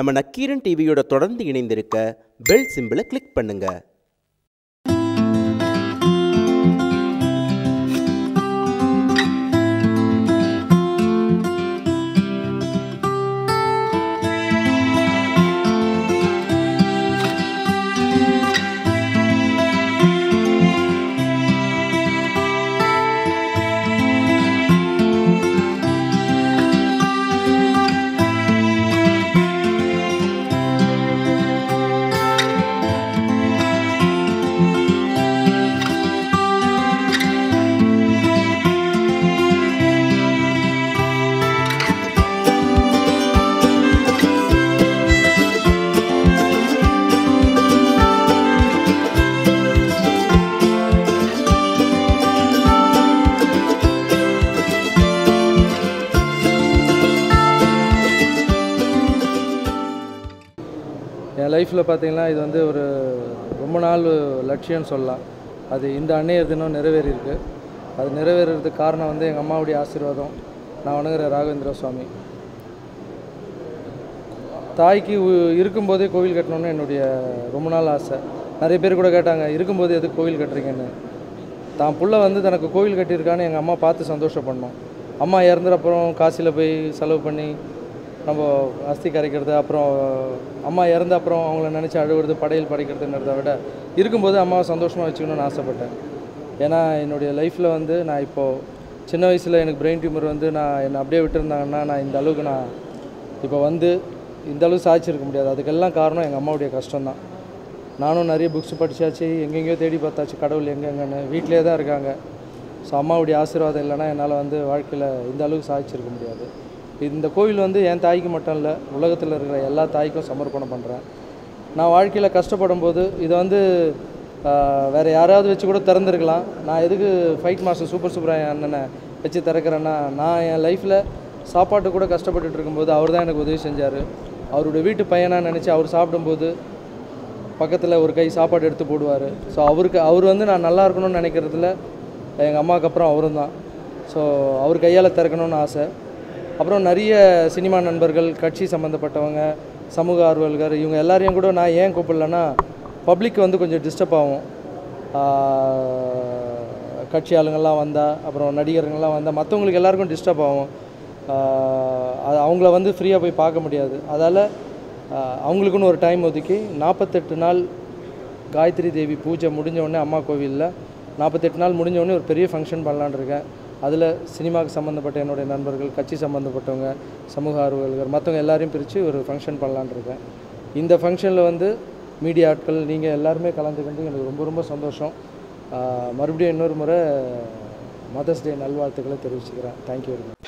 நம்ம நக்கீரன் டிவியோட தொடர்ந்து இணைந்திருக்க பெல் சிம்பிளை கிளிக் பண்ணுங்கள் என் லைஃப்பில் பார்த்தீங்கன்னா இது வந்து ஒரு ரொம்ப நாள் லட்சியம்னு சொல்லலாம். அது இந்த அன்னையர் தினம் நிறைவேறியிருக்கு. அது நிறைவேறதுக்கு காரணம் வந்து எங்கள் அம்மாவுடைய ஆசீர்வாதம். நான் வணங்குற ராகவேந்திர சுவாமி. தாய்க்கு இருக்கும்போதே கோவில் கட்டணும்னு என்னுடைய ரொம்ப நாள் ஆசை. நிறைய பேர் கூட கேட்டாங்க இருக்கும்போது எதுக்கு கோவில் கட்டுறீங்கன்னு? தான் புள்ள வந்து தனக்கு கோவில் கட்டியிருக்கான்னு எங்கள் அம்மா பார்த்து சந்தோஷப்படணும். அம்மா இறந்துற அப்புறம் காசியில் போய் செலவு பண்ணி நம்ம அஸ்தி கரைக்கிறது அப்புறம் அம்மா இறந்த அப்புறம் அவங்கள நினச்சி அழுவுறது படையல் படைக்கிறதுங்கிறத விட இருக்கும்போது அம்மாவை சந்தோஷமாக வச்சுக்கணும்னு ஆசைப்பட்டேன். ஏன்னா என்னுடைய லைஃப்பில் வந்து நான் இப்போது சின்ன வயசில் எனக்கு பிரெயின் டியூமர் வந்து நான் என்னை அப்படியே விட்டுருந்தாங்கன்னா நான் இந்த அளவுக்கு நான் இப்போ வந்து இந்த அளவுக்கு சாதிச்சிருக்க முடியாது. அதுக்கெல்லாம் காரணம் எங்கள் அம்மாவுடைய கஷ்டம்தான். நானும் நிறைய புக்ஸ் படித்தாச்சு எங்கெங்கேயோ தேடி பார்த்தாச்சு கடவுள் எங்கெங்கன்னு வீட்டிலே தான் இருக்காங்க. ஸோ அம்மாவுடைய ஆசீர்வாதம் இல்லைன்னா என்னால் வந்து வாழ்க்கையில் இந்த அளவுக்கு சாதிச்சிருக்க முடியாது. இந்த கோவில் வந்து என் தாய்க்கு மட்டும் இல்லை உலகத்தில் இருக்கிற எல்லா தாய்க்கும் சமர்ப்பணம் பண்ணுறேன் நான் வாழ்க்கையில் கஷ்டப்படும் போது இதை வந்து வேறு யாராவது வச்சு கூட திறந்துருக்கலாம். நான் எதுக்கு ஃபைட் மாஸ்டர் சூப்பர் சூப்பராக அண்ணனை வச்சு திறக்கிறேன்னா நான் என் லைஃப்பில் சாப்பாட்டு கூட கஷ்டப்பட்டுட்டு இருக்கும்போது அவர் தான் எனக்கு உதவி செஞ்சார். அவருடைய வீட்டு பையனாக நினச்சி அவர் சாப்பிடும்போது பக்கத்தில் ஒரு கை சாப்பாடு எடுத்து போடுவார். ஸோ அவருக்கு அவர் வந்து நான் நல்லா இருக்கணும்னு நினைக்கிறதுல எங்கள் அம்மாவுக்கு அப்புறம் அவரும் தான் ஸோ அவர் கையால் திறக்கணும்னு ஆசை. அப்புறம் நிறைய சினிமா நண்பர்கள் கட்சி சம்மந்தப்பட்டவங்க சமூக ஆர்வலர்கள் இவங்க எல்லாரையும் கூட நான் ஏன் கூப்பிடலன்னா பப்ளிக் வந்து கொஞ்சம் டிஸ்டர்ப் ஆகும். கட்சி ஆளுங்கள்லாம் வந்தால் அப்புறம் நடிகர்கள்லாம் வந்தால் மற்றவங்களுக்கு எல்லாருக்கும் டிஸ்டர்ப் ஆகும். அது அவங்கள வந்து ஃப்ரீயாக போய் பார்க்க முடியாது. அதால் அவங்களுக்குன்னு ஒரு டைம் ஒதுக்கி நாற்பத்தெட்டு நாள் காயத்ரி தேவி பூஜை முடிஞ்ச உடனே அம்மா கோவிலில் நாற்பத்தெட்டு நாள் முடிஞ்ச உடனே ஒரு பெரிய ஃபங்க்ஷன் பண்ணலான்னு இருக்கேன். அதில் சினிமாவுக்கு சம்மந்தப்பட்ட என்னுடைய நண்பர்கள் கட்சி சம்மந்தப்பட்டவங்க சமூக ஆர்வலர்கள் மற்றவங்க எல்லாரையும் பிரித்து ஒரு ஃபங்க்ஷன் பண்ணலான்னு இருக்கேன். இந்த ஃபங்க்ஷனில் வந்து மீடியா ஆட்கள் நீங்கள் எல்லாருமே கலந்துக்கிட்டு எனக்கு ரொம்ப ரொம்ப சந்தோஷம். மறுபடியும் இன்னொரு முறை மதர்ஸ் டே நல்வாழ்த்துக்களை தெரிவிச்சுக்கிறேன். Thank you very much